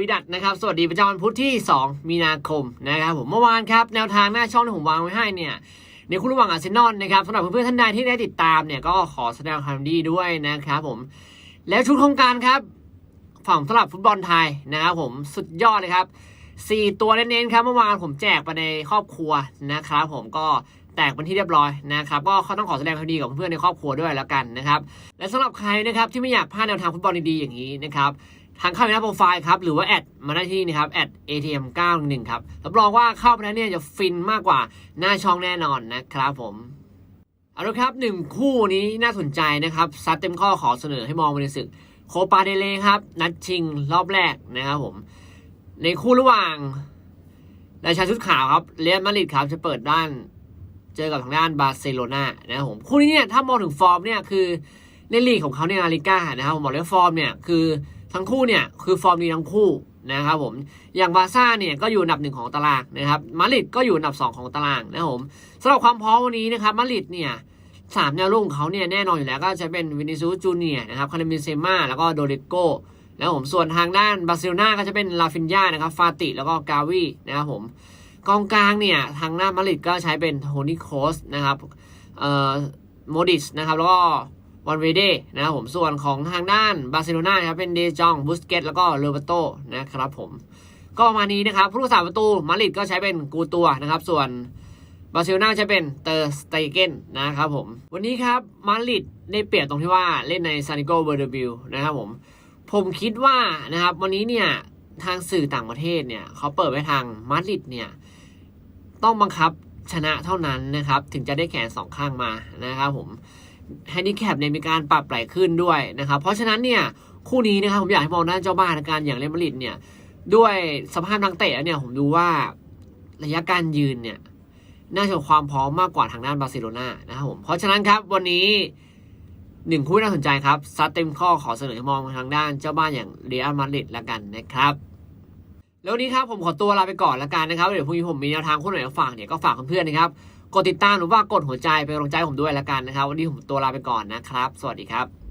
วีดัตนะครับสวัสดีประจำวันพุธที่ 2 มีนาคมนะครับผมเมื่อวานครับแนวทางหน้าช่องที่ผมวางไว้ให้เนี่ยในคู่ระหว่างอาร์เซนอลนะครับสำหรับเพื่อนๆท่านใดที่ได้ติดตามเนี่ยก็ขอแสดงความดีด้วยนะครับผมแล้วชุดโครงการครับฝั่งสำหรับฟุตบอลไทยนะครับผมสุดยอดเลยครับ 4 ตัวเน้นๆครับเมื่อวานผมแจกไปในครอบครัวนะครับผมก็แตกเป็นที่เรียบร้อยนะครับก็ต้องขอแสดงความดีกับเพื่อนๆในครอบครัวด้วยแล้วกันนะครับและสำหรับใครนะครับที่ไม่อยากพลาดแนวทางฟุตบอลดีๆอย่างนี้นะครับ ทางเข้าไปหน้าโปรไฟล์ครับหรือว่าแอดมาได้ที่นี่ครับแอด atm 9 1ครับรับรองว่าเข้าไปแล้วเนี่ยจะฟินมากกว่าหน้าช่องแน่นอนนะครับผมเอาละครับหนึ่งคู่นี้น่าสนใจนะครับซัดเต็มข้อขอเสนอให้มองไปในศึกโคปาเดเลครับ นัดชิงรอบแรกนะครับผม ในคู่ระหว่างราชาชุดขาวครับเรอัลมาดริดครับจะเปิดด้าน เจอกับทางด้านบาร์เซโลนานะครับผมคู่นี้เนี่ยถ้ามองถึงฟอร์มเนี่ยคือในลีกของเขาในลาลิก้านะครับผมบอกเลยฟอร์มเนี่ยคือ ทั้งคู่เนี่ยคือฟอร์มดีทั้งคู่นะครับผม อย่างบาซ่าเนี่ยก็อยู่อันดับหนึ่งของตารางนะครับ มาริดก็อยู่อันดับสองของตารางนะครับผมสำหรับความพร้อมวันนี้นะครับมาริดเนี่ยสามแนวรุ่งเขาเนี่ยแน่นอนอยู่แล้วก็จะเป็นวินิซูจูเนียนะครับคาร์เมนเซม่าแล้วก็โดริโกนะครับผมส่วนทางด้านบาร์เซโลนาก็จะเป็นลาฟินยานะครับฟาติแล้วก็กาวีนะครับผมกองกลางเนี่ยทางหน้ามาริดก็ใช้เป็นโทนี่โคสนะครับเอ่อโมดิสนะครับแล้วก็ วันเวเดนะครับผมส่วนของทางด้านบาร์เซโลนาครับเป็นเดจองบุสเกตแล้วก็โรเบโตนะครับผมก็มานี้นะครับผู้รักษาประตูมาริดก็ใช้เป็นกูตัวนะครับ ส่วนบาร์เซโลนาจะเป็นเตอร์สเตเกนนะครับผมวันนี้ครับมาริดได้เปรียบตรงที่ว่าเล่นในซานิโกเบอร์เดบิลนะครับผมผมคิดว่านะครับวันนี้เนี่ยทางสื่อต่างประเทศเนี่ยเขาเปิดไว้ทางมาริดเนี่ยต้องบังคับชนะเท่านั้นนะครับ ถึงจะได้แขนสองข้างมานะครับผม แฮนดิแคปเนี่ยมีการปรับไหลขึ้นด้วยนะครับ เพราะฉะนั้นเนี่ยคู่นี้นะครับผมอยากให้มองด้านเจ้าบ้านในการอย่างเรอัลมาดริดเนี่ยด้วยสภาพนักเตะเนี่ยผมดูว่าระยะการยืนเนี่ยน่าจะความพร้อมมากกว่าทางด้านบาร์เซโลนานะครับผมเพราะฉะนั้นครับวันนี้หนึ่งคู่น่าสนใจครับซัดเต็มข้อขอเสนอให้มองทางด้านเจ้าบ้านอย่างเรอัลมาดริดละกันนะครับแล้วนี้ครับผมขอตัวลาไปก่อนละกันนะครับเดี๋ยวพรุ่งนี้ผมมีแนวทางคู่ไหนมาฝากเนี่ยก็ฝากเพื่อนๆนะครับ กดติดตามหรือว่ากดหัวใจเป็นกำลังใจผมด้วยละกันนะครับ วันนี้ผมตัวลาไปก่อนนะครับ สวัสดีครับ